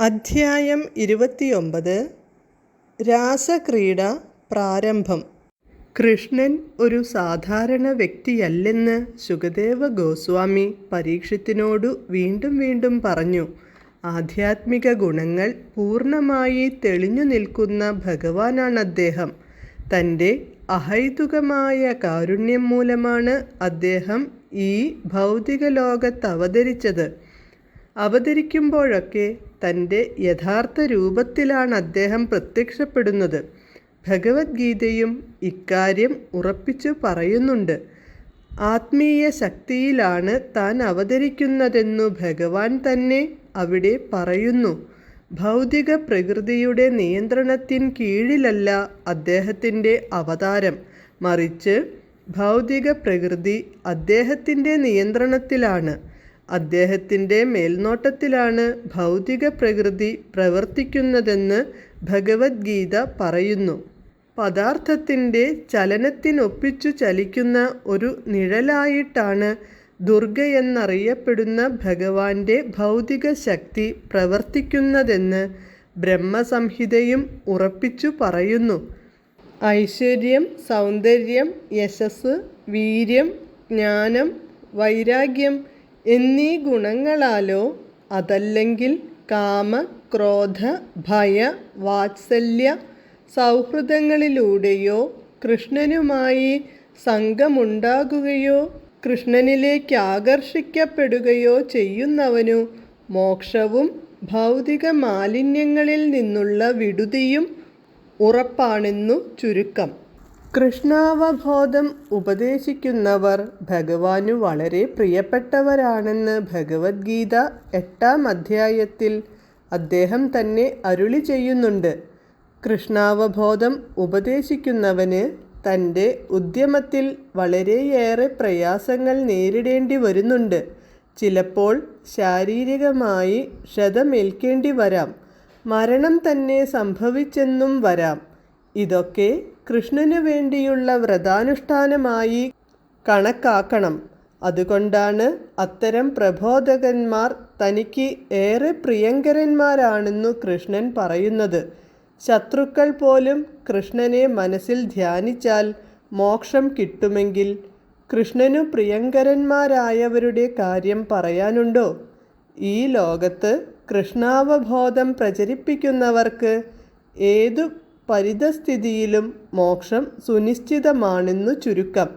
അധ്യായം ഇരുപത്തിയൊമ്പത് രാസക്രീഡ പ്രാരംഭം. കൃഷ്ണൻ ഒരു സാധാരണ വ്യക്തിയല്ലെന്ന് സുഖദേവ ഗോസ്വാമി പരീക്ഷത്തിനോടു വീണ്ടും വീണ്ടും പറഞ്ഞു. ആധ്യാത്മിക ഗുണങ്ങൾ പൂർണമായി തെളിഞ്ഞു നിൽക്കുന്ന ഭഗവാനാണ് അദ്ദേഹം തന്റെ അഹൈതുകമായ കാരുണ്യം മൂലമാണ് അദ്ദേഹം ഈ ഭൗതിക ലോകത്ത് അവതരിച്ചത്. അവതരിക്കുമ്പോഴൊക്കെ തന്റെ യഥാർത്ഥ രൂപത്തിലാണ് അദ്ദേഹം പ്രത്യക്ഷപ്പെടുന്നത്. ഭഗവത്ഗീതയും ഇക്കാര്യം ഉറപ്പിച്ചു പറയുന്നുണ്ട്. ആത്മീയ ശക്തിയിലാണ് താൻ അവതരിക്കുന്നതെന്നു ഭഗവാൻ തന്നെ അവിടെ പറയുന്നു. ഭൗതിക പ്രകൃതിയുടെ നിയന്ത്രണത്തിൻ കീഴിലല്ല അദ്ദേഹത്തിന്റെ അവതാരം. മറിച്ച് ഭൗതിക പ്രകൃതി അദ്ദേഹത്തിന്റെ നിയന്ത്രണത്തിലാണ്. അദ്ദേഹത്തിന്റെ മേൽനോട്ടത്തിലാണ് ഭൗതിക പ്രകൃതി പ്രവർത്തിക്കുന്നതെന്ന് ഭഗവത്ഗീത പറയുന്നു. പദാർത്ഥത്തിന്റെ ചലനത്തിനൊപ്പിച്ചു ചലിക്കുന്ന ഒരു നിഴലായിട്ടാണ് ദുർഗയെന്നറിയപ്പെടുന്ന ഭഗവാന്റെ ഭൗതിക ശക്തി പ്രവർത്തിക്കുന്നതെന്ന് ബ്രഹ്മസംഹിതയും ഉറപ്പിച്ചു പറയുന്നു. ഐശ്വര്യം സൗന്ദര്യം യശസ് വീര്യം ജ്ഞാനം വൈരാഗ്യം എന്നീ ഗുണങ്ങളാലോ അതല്ലെങ്കിൽ കാമ ക്രോധ ഭയ വാത്സല്യ സൗഹൃദങ്ങളിലൂടെയോ കൃഷ്ണനുമായി സംഘമുണ്ടാകുകയോ കൃഷ്ണനിലേക്ക് ആകർഷിക്കപ്പെടുകയോ ചെയ്യുന്നവനു മോക്ഷവും ഭൗതിക മാലിന്യങ്ങളിൽ നിന്നുള്ള വിടുതിയും ഉറപ്പാണെന്നു ചുരുക്കം. കൃഷ്ണാവബോധം ഉപദേശിക്കുന്നവർ ഭഗവാനു വളരെ പ്രിയപ്പെട്ടവരാണെന്ന് ഭഗവത്ഗീത എട്ടാം അധ്യായത്തിൽ അദ്ദേഹം തന്നെ അരുളി ചെയ്യുന്നുണ്ട്. കൃഷ്ണാവബോധം ഉപദേശിക്കുന്നവന് തന്റെ ഉദ്യമത്തിൽ വളരെയേറെ പ്രയാസങ്ങൾ നേരിടേണ്ടി വരുന്നുണ്ട്. ചിലപ്പോൾ ശാരീരികമായി ക്ഷതമേൽക്കേണ്ടി വരാം. മരണം തന്നെ സംഭവിച്ചെന്നും വരാം. ഇതൊക്കെ കൃഷ്ണനു വേണ്ടിയുള്ള വ്രതാനുഷ്ഠാനമായി കണക്കാക്കണം. അതുകൊണ്ടാണ് അത്തരം പ്രബോധകന്മാർ തനിക്ക് ഏറെ പ്രിയങ്കരന്മാരാണെന്നു കൃഷ്ണൻ പറയുന്നത്. ശത്രുക്കൾ പോലും കൃഷ്ണനെ മനസ്സിൽ ധ്യാനിച്ചാൽ മോക്ഷം കിട്ടുമെങ്കിൽ കൃഷ്ണനു പ്രിയങ്കരന്മാരായവരുടെ കാര്യം പറയാനുണ്ടോ? ഈ ലോകത്ത് കൃഷ്ണാവബോധം പ്രചരിപ്പിക്കുന്നവർക്ക് ഏതു പരിതസ്ഥിതിയിലും മോക്ഷം സുനിശ്ചിതമാണെന്നു ചുരുക്കം.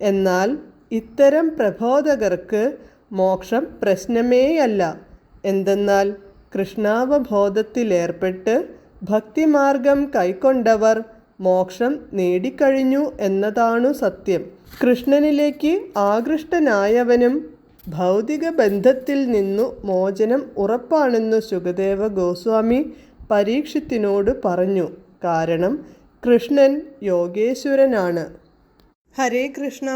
എന്നാൽ ഇത്തരം പ്രബോധകർക്ക് മോക്ഷം പ്രശ്നമേയല്ല. എന്തെന്നാൽ കൃഷ്ണാവബോധത്തിലേർപ്പെട്ട് ഭക്തിമാർഗം കൈക്കൊണ്ടവർ മോക്ഷം നേടിക്കഴിഞ്ഞു എന്നതാണു സത്യം. കൃഷ്ണനിലേക്ക് ആകൃഷ്ടനായവനും ഭൗതിക ബന്ധത്തിൽ നിന്നു മോചനം ഉറപ്പാണെന്നു സുഖദേവ ഗോസ്വാമി പരീക്ഷത്തിനോട് പറഞ്ഞു. കാരണം കൃഷ്ണൻ യോഗേശ്വരനാണ്. ഹരേ കൃഷ്ണ.